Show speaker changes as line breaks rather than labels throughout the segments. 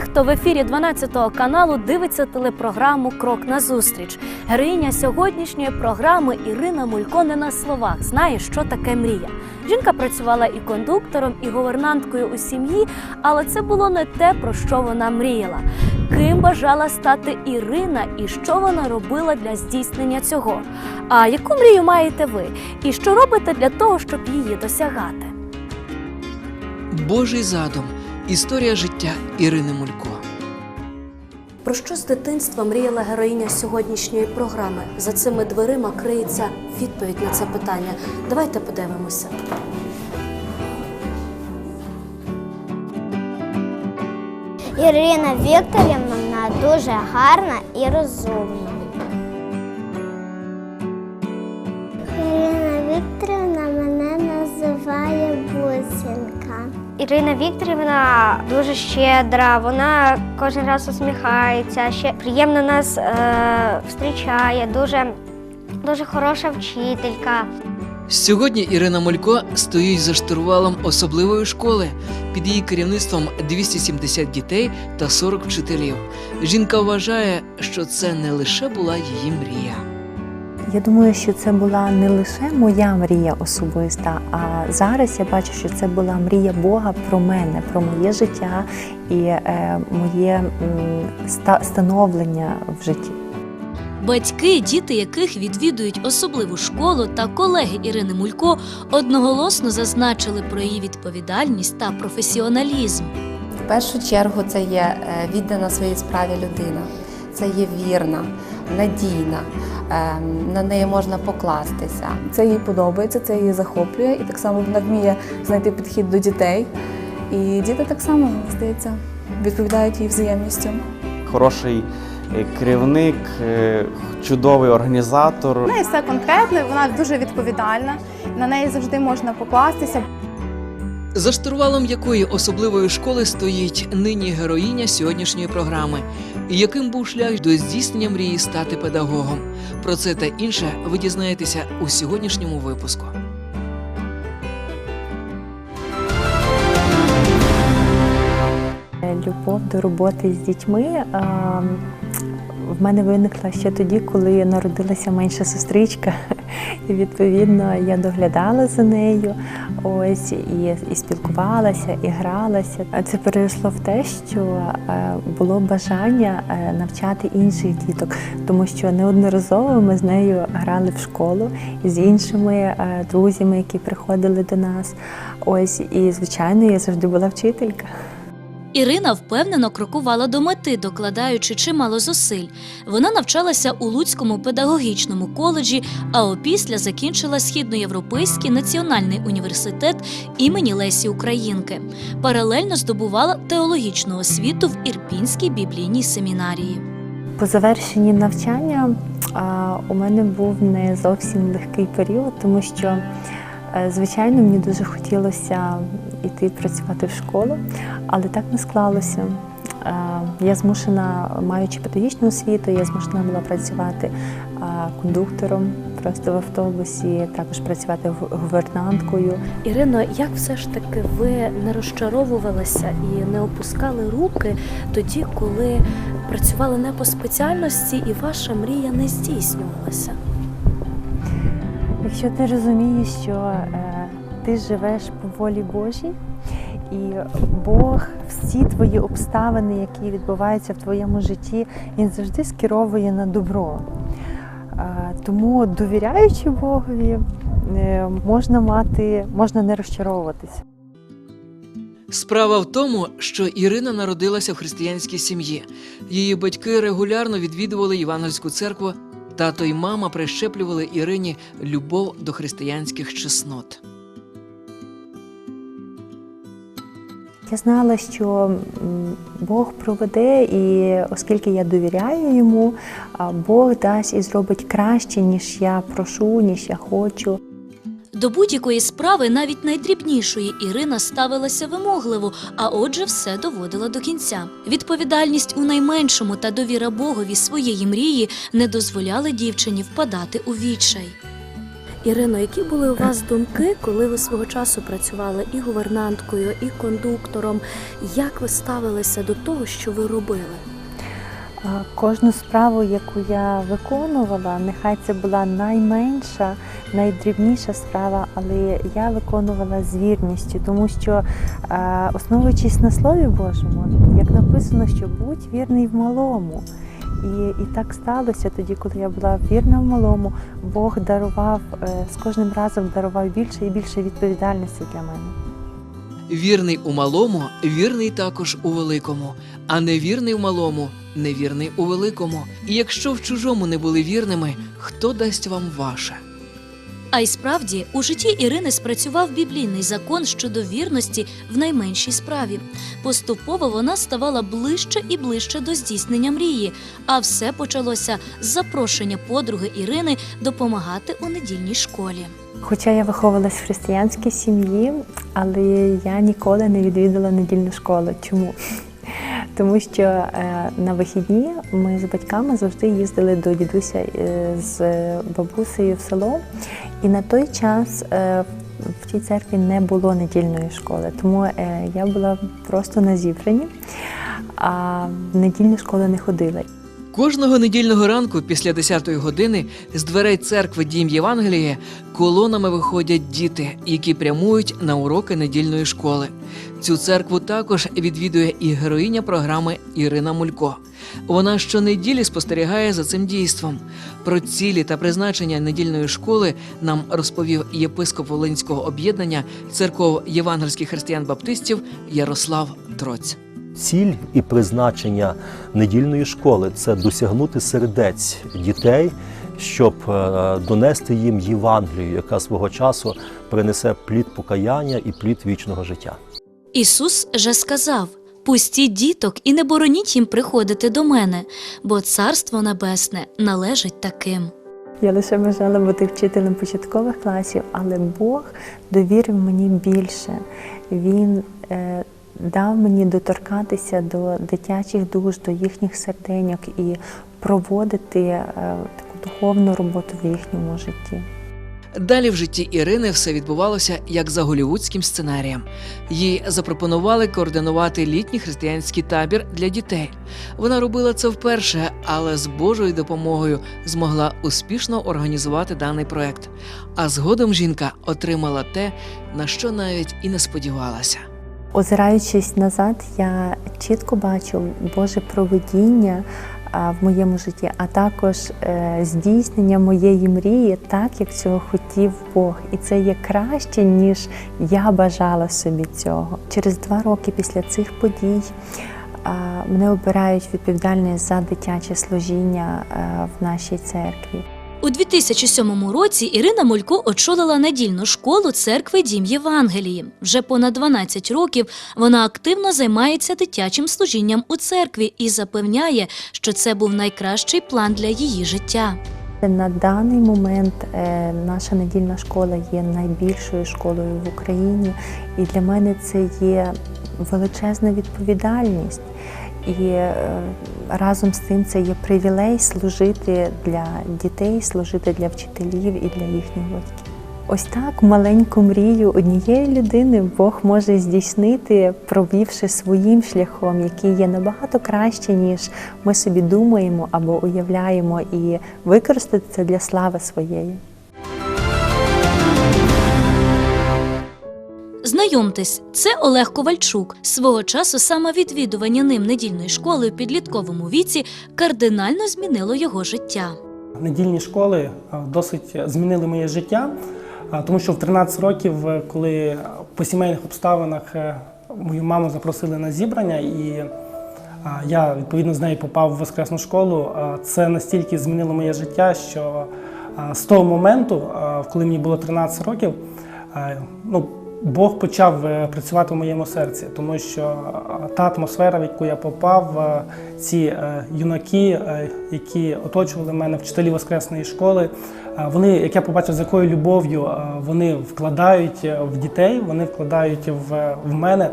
хто в ефірі 12 каналу дивиться телепрограму Крок назустріч. Героїня сьогоднішньої програми Ірина Мулько не на словах знає, що таке мрія. Жінка працювала і кондуктором, і гувернанткою у сім'ї, але це було не те, про що вона мріяла. Ким бажала стати Ірина і що вона робила для здійснення цього? А яку мрію маєте ви? І що робите для того, щоб її досягати?
Божий задум. Історія життя Ірини Мулько.
Про що з дитинства мріяла героїня сьогоднішньої програми? За цими дверима криється відповідь на це питання. Давайте подивимося.
Ірина Вікторівна дуже гарна і розумна. Ірина Вікторівна
Ірина Вікторівна дуже щедра, вона кожен раз усміхається, ще приємно нас е, дуже, дуже хороша вчителька.
Сьогодні Ірина Мулько стоїть за штурвалом особливої школи. Під її керівництвом 270 дітей та 40 вчителів. Жінка вважає, що це не лише була її мрія.
Я думаю, що це була не лише моя мрія особиста, а зараз я бачу, що це була мрія Бога про мене, про моє життя і е, моє ста- становлення в житті.
Батьки, діти яких відвідують особливу школу та колеги Ірини Мулько одноголосно зазначили про її відповідальність та професіоналізм.
В першу чергу це є е, віддана своїй справі людина, це є вірна, надійна, на неї можна покластися.
Це їй подобається, це її захоплює, і так само вона вміє знайти підхід до дітей. І діти так само, здається, відповідають їй взаємністю.
хороший е, керівник, е, чудовий організатор.
В неї все конкретно, вона дуже відповідальна, на неї завжди можна покластися.
За штурвалом якої особливої школи стоїть нині героїня сьогоднішньої програми, і яким був шлях до здійснення мрії стати педагогом. Про це та інше ви дізнаєтеся у сьогоднішньому випуску.
Любов до роботи з дітьми е, в мене виникла ще тоді, коли народилася менша сестричка. І відповідно я доглядала за нею, ось і, і спілкувалася, і гралася. А Це перейшло в те, що е, було бажання е, навчати інших діток, тому що неодноразово ми з нею грали в школу з іншими е, друзями, які приходили до нас. Ось і звичайно, я завжди була вчителька.
Ірина впевнено крокувала до мети, докладаючи чимало зусиль. Вона навчалася у Луцькому педагогічному коледжі, а опісля закінчила Східноєвропейський національний університет імені Лесі Українки. Паралельно здобувала теологічну освіту в Ірпінській біблійній семінарії.
По завершенні навчання у мене був не зовсім легкий період, тому що, е, звичайно, мені дуже хотілося йти працювати в школу, але так не склалося. Е, Я змушена, маючи педагогічну освіту, я змушена була працювати кондуктором просто в автобусі, також працювати гувернанткою.
Ірино, як все ж таки ви не розчаровувалися і не опускали руки тоді, коли працювали не по спеціальності і ваша мрія не здійснювалася?
Якщо ти розумієш, що е, ти живеш по волі Божій, і Бог всі твої обставини, які відбуваються в твоєму житті, він завжди скеровує на добро. Тому, довіряючи Богові, е, можна мати, можна не розчаровуватися.
Справа в тому, що Ірина народилася в християнській сім'ї. Її батьки регулярно відвідували Євангельську церкву. Тато й мама прищеплювали Ірині любов до християнських чеснот.
Я знала, що Бог проведе, і оскільки я довіряю йому, Бог дасть і зробить краще, ніж я прошу, ніж я хочу.
До будь-якої справи, навіть найдрібнішої, Ірина ставилася вимогливо, а отже, все доводила до кінця. Відповідальність у найменшому та довіра Богові своєї мрії не дозволяли дівчині впадати у відчай. Ірино, які були у вас думки, коли ви свого часу працювали і гувернанткою, і кондуктором? Як ви ставилися до того, що ви робили?
Кожну справу, яку я виконувала, нехай це була найменша, найдрібніша справа, але я виконувала з вірністю, тому що, е, основуючись на Слові Божому, як написано, що будь вірний в малому. І, і так сталося тоді, коли я була вірна в малому, Бог дарував е, з кожним разом дарував більше і більше відповідальності для мене.
Вірний у малому, вірний також у великому, а невірний в малому, невірний у великому. І якщо в чужому не були вірними, хто дасть вам ваше?
А й справді у житті Ірини спрацював біблійний закон щодо вірності в найменшій справі. Поступово вона ставала ближче і ближче до здійснення мрії. А все почалося з запрошення подруги Ірини допомагати у недільній школі.
Хоча я виховувалась в християнській сім'ї, але я ніколи не відвідала недільну школу. Чому? Тому що е, на вихідні ми з батьками завжди їздили до дідуся е, з бабусею в село, і на той час е, в тій церкві не було недільної школи, тому я була просто на зібранні, а в недільну школу не ходила.
Кожного недільного ранку після 10-ї години з дверей церкви Дім Євангелія колонами виходять діти, які прямують на уроки недільної школи. Цю церкву також відвідує і героїня програми Ірина Мулько. Вона щонеділі спостерігає за цим дійством. Про цілі та призначення недільної школи нам розповів єпископ Волинського об'єднання церков євангельських християн-баптистів Ярослав Троць.
Ціль і призначення недільної школи це досягнути сердець дітей, щоб е, донести їм Євангелію, яка свого часу принесе плід покаяння і плід вічного життя.
Ісус же сказав: Пустіть діток і не бороніть їм приходити до мене, бо Царство Небесне належить таким.
Я лише бажала бути вчителем початкових класів, але Бог довірив мені більше. Він е, дав мені доторкатися до дитячих душ, до їхніх серденьок і проводити е, таку духовну роботу в їхньому житті.
Далі в житті Ірини все відбувалося як за голівудським сценарієм. Їй запропонували координувати літній християнський табір для дітей. Вона робила це вперше, але з Божою допомогою змогла успішно організувати даний проект. А згодом жінка отримала те, на що навіть і не сподівалася.
Озираючись назад, я чітко бачу Боже проведіння в моєму житті, а також е, здійснення моєї мрії так, як цього хотів Бог. І це є краще, ніж я бажала собі цього. Через два роки після цих подій мене обирають відповідальність за дитяче служіння е, в нашій церкві.
У 2007 році Ірина Молько очолила недільну школу церкви Дім Євангелії. Вже понад 12 років вона активно займається дитячим служінням у церкві і запевняє, що це був найкращий план для її життя.
На даний момент е, наша недільна школа є найбільшою школою в Україні, і для мене це є величезна відповідальність. І е, разом з тим це є привілей служити для дітей, служити для вчителів і для їхніх батьків. Ось так маленьку мрію однієї людини Бог може здійснити, провівши своїм шляхом, який є набагато краще, ніж ми собі думаємо або уявляємо, і використати це для слави своєї.
Знайомтесь, це Олег Ковальчук. Свого часу саме відвідування ним недільної школи у підлітковому віці кардинально змінило його життя.
Недільні школи е, досить змінили моє життя, е, тому що в 13 років, е, коли по сімейних обставинах мою маму запросили на зібрання, і я відповідно з нею попав в воскресну школу, це настільки змінило моє життя, що з того моменту, коли мені було 13 років, ну, Бог почав е, працювати в моєму серці, тому що е, та атмосфера, в яку я попав, е, ці юнаки, які оточували мене, вчителі воскресної школи, вони, як я побачив, з якою любов'ю вони вкладають в дітей, вони вкладають в, в мене.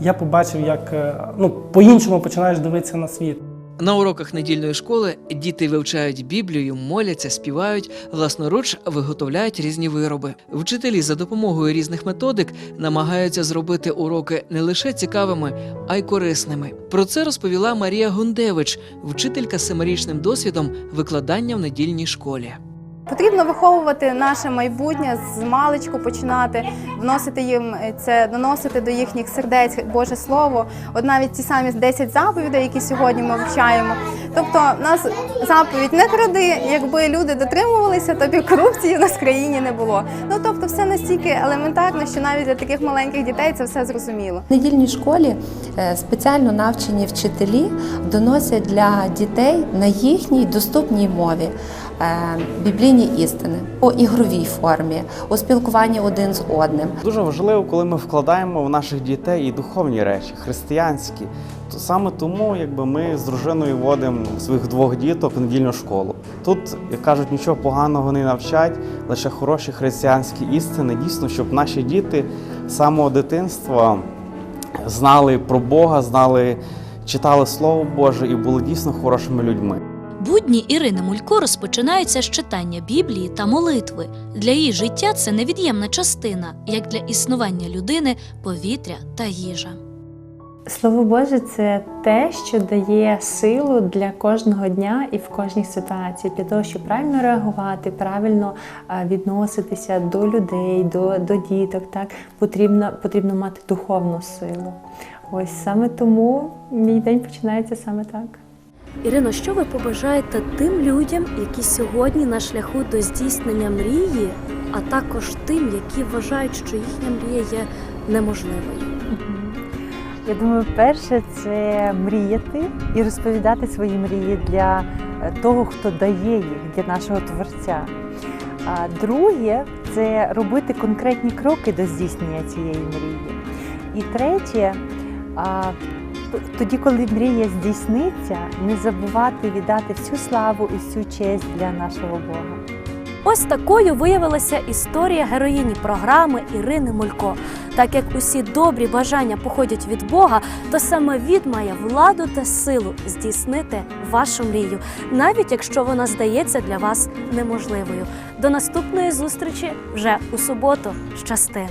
Я побачив, як ну, по-іншому починаєш дивитися на світ.
На уроках недільної школи діти вивчають Біблію, моляться, співають, власноруч виготовляють різні вироби. Вчителі за допомогою різних методик намагаються зробити уроки не лише цікавими, а й корисними. Про це розповіла Марія Гундевич, вчителька з семирічним досвідом викладання в недільній школі.
Потрібно виховувати наше майбутнє з маличку починати, вносити їм це, доносити до їхніх сердець Боже Слово. От навіть ті самі 10 заповідей, які сьогодні ми вивчаємо. Тобто, в нас заповідь не кради. Якби люди дотримувалися, то б корупції в нас в країні не було. Ну тобто, все настільки елементарно, що навіть для таких маленьких дітей це все зрозуміло.
В недільній школі е, спеціально навчені вчителі доносять для дітей на їхній доступній мові е, біблійні істини у ігровій формі, у спілкуванні один з одним.
Дуже важливо, коли ми вкладаємо в наших дітей і духовні речі, християнські. То саме тому, якби ми з дружиною водимо своїх двох діток в недільну школу. Тут, як кажуть, нічого поганого не навчать, лише хороші християнські істини. Дійсно, щоб наші діти з самого дитинства знали про Бога, знали, читали Слово Боже і були дійсно хорошими людьми.
Будні Ірини Мулько розпочинаються з читання Біблії та молитви. Для її життя це невід'ємна частина, як для існування людини, повітря та їжа.
Слово Боже це те, що дає силу для кожного дня і в кожній ситуації, для того, щоб правильно реагувати, правильно відноситися до людей, до, до діток. Так потрібно, потрібно мати духовну силу. Ось саме тому мій день починається саме так.
Ірино, що ви побажаєте тим людям, які сьогодні на шляху до здійснення мрії, а також тим, які вважають, що їхня мрія є неможливою?
Я думаю, перше це мріяти і розповідати свої мрії для е, того, хто дає їх, для нашого творця. А друге це робити конкретні кроки до здійснення цієї мрії. І третє, тоді, коли мрія здійсниться, не забувати віддати всю славу і всю честь для нашого Бога.
Ось такою виявилася історія героїні програми Ірини Мулько. Так як усі добрі бажання походять від Бога, то саме він має владу та силу здійснити вашу мрію, навіть якщо вона здається для вас неможливою. До наступної зустрічі вже у суботу. Щасти!